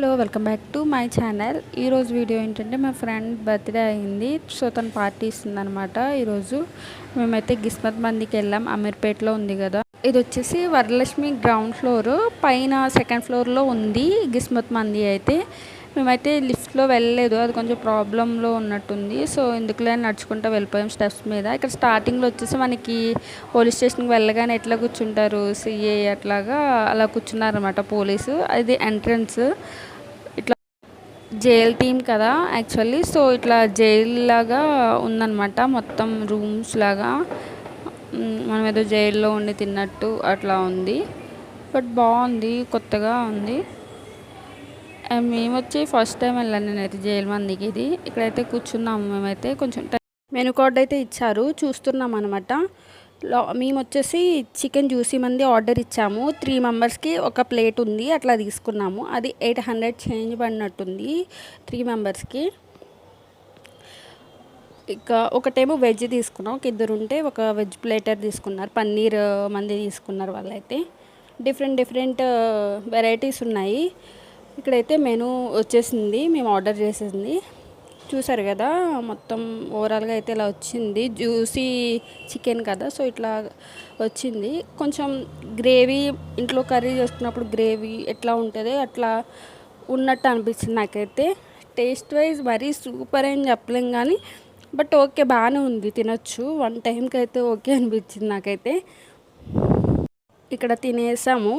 Hello welcome back to my channel ఈరోజు video ఏంటంటే మా ఫ్రెండ్ బర్త్డే అయింది. సో తను పార్టీ ఇస్తుంది అనమాట ఈరోజు. మేమైతే గిస్మత్ మందికి వెళ్ళాం. అమీర్పేటలో ఉంది కదా. ఇది వచ్చేసి వరలక్ష్మి గ్రౌండ్ ఫ్లోర్ పైన సెకండ్ ఫ్లోర్లో ఉంది గిస్మత్ మంది అయితే. మేమైతే లిఫ్ట్లో వెళ్ళలేదు. అది కొంచెం ప్రాబ్లంలో ఉన్నట్టుంది. సో ఎందుకులే నడుచుకుంటూ వెళ్ళిపోయాం స్టెప్స్ మీద. ఇక్కడ స్టార్టింగ్లో వచ్చేసి మనకి పోలీస్ స్టేషన్కి వెళ్ళగానే ఎట్లా కూర్చుంటారు? సిఏ అట్లాగా అలా కూర్చున్నారనమాట పోలీసు. అది ఎంట్రన్స్. ఇట్లా జైల్ టీమ్ కదా యాక్చువల్లీ. సో ఇట్లా జైల్ లాగా ఉందన్నమాట మొత్తం రూమ్స్ లాగా. మనం ఏదో జైల్లో ఉండి తిన్నట్టు అట్లా ఉంది. బట్ బాగుంది కొత్తగా ఉంది. మేము వచ్చి ఫస్ట్ టైం వెళ్ళాను నేనైతే జైలు మందికి ఇది. ఇక్కడైతే కూర్చున్నాము మేమైతే. కొంచెం మెనూ కార్డ్ అయితే ఇచ్చారు. చూస్తున్నాం అనమాట మేము వచ్చేసి చికెన్ జ్యూసీ మంది ఆర్డర్ ఇచ్చాము. త్రీ మెంబర్స్కి ఒక ప్లేట్ ఉంది. అట్లా తీసుకున్నాము. అది ఎయిట్ హండ్రెడ్ చేంజ్ పడినట్టుంది. త్రీ మెంబర్స్కి ఇక ఒకటేమో వెజ్ తీసుకున్నాం. ఒక ఇద్దరు ఉంటే ఒక వెజ్ ప్లేటర్ తీసుకున్నారు. పన్నీర్ మంది తీసుకున్నారు వాళ్ళైతే. డిఫరెంట్ డిఫరెంట్ వెరైటీస్ ఉన్నాయి. ఇక్కడైతే మెనూ వచ్చేసింది మేము ఆర్డర్ చేసింది. చూసారు కదా మొత్తం ఓవరాల్గా అయితే ఇలా వచ్చింది. జ్యూసీ చికెన్ కదా సో ఇట్లా వచ్చింది. కొంచెం గ్రేవీ ఇంట్లో కర్రీ చేసుకున్నప్పుడు గ్రేవీ ఎట్లా ఉంటుంది అట్లా ఉన్నట్టు అనిపించింది నాకైతే. టేస్ట్ వైజ్ మరీ సూపర్ అని చెప్పలేం కానీ బట్ ఓకే బాగానే ఉంది తినొచ్చు. వన్ టైంకి అయితే ఓకే అనిపించింది నాకైతే. ఇక్కడ తినేసాము.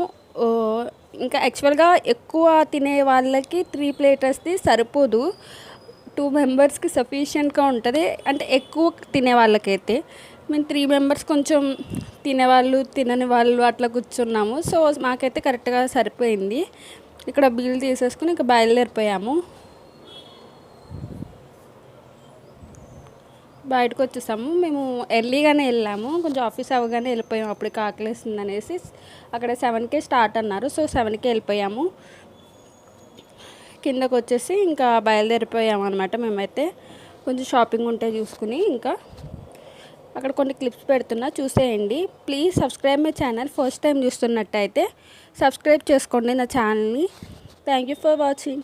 ఇంకా యాక్చువల్గా ఎక్కువ తినే వాళ్ళకి త్రీ ప్లేటర్స్ది సరిపోదు. టూ మెంబర్స్కి సఫిషియెంట్గా ఉంటుంది. అంటే ఎక్కువ తినే వాళ్ళకైతే. మేము త్రీ మెంబర్స్ కొంచెం తినేవాళ్ళు తినని వాళ్ళు అట్లా కూర్చున్నాము. సో మాకైతే కరెక్ట్గా సరిపోయింది. ఇక్కడ బిల్ తీసేసుకుని ఇంకా బయలుదేరిపోయాము. బయటకు వచ్చేసాము మేము ఎర్లీగానే వెళ్ళాము. కొంచెం ఆఫీస్ అవ్వగానే వెళ్ళిపోయాము. అప్పుడు కాకలేస్తుంది అనేసి అక్కడ సెవెన్కే స్టార్ట్ అన్నారు. సో సెవెన్కే వెళ్ళిపోయాము. కిందకు వచ్చేసి ఇంకా బయలుదేరిపోయాము అనమాట మేమైతే. కొంచెం షాపింగ్ ఉంటే చూసుకుని ఇంకా అక్కడ కొన్ని క్లిప్స్ పెడుతున్నా. చూసేయండి. Please subscribe my channel. First time చూస్తున్నట్టయితే సబ్స్క్రైబ్ చేసుకోండి నా ఛానల్ని. Thank you for watching.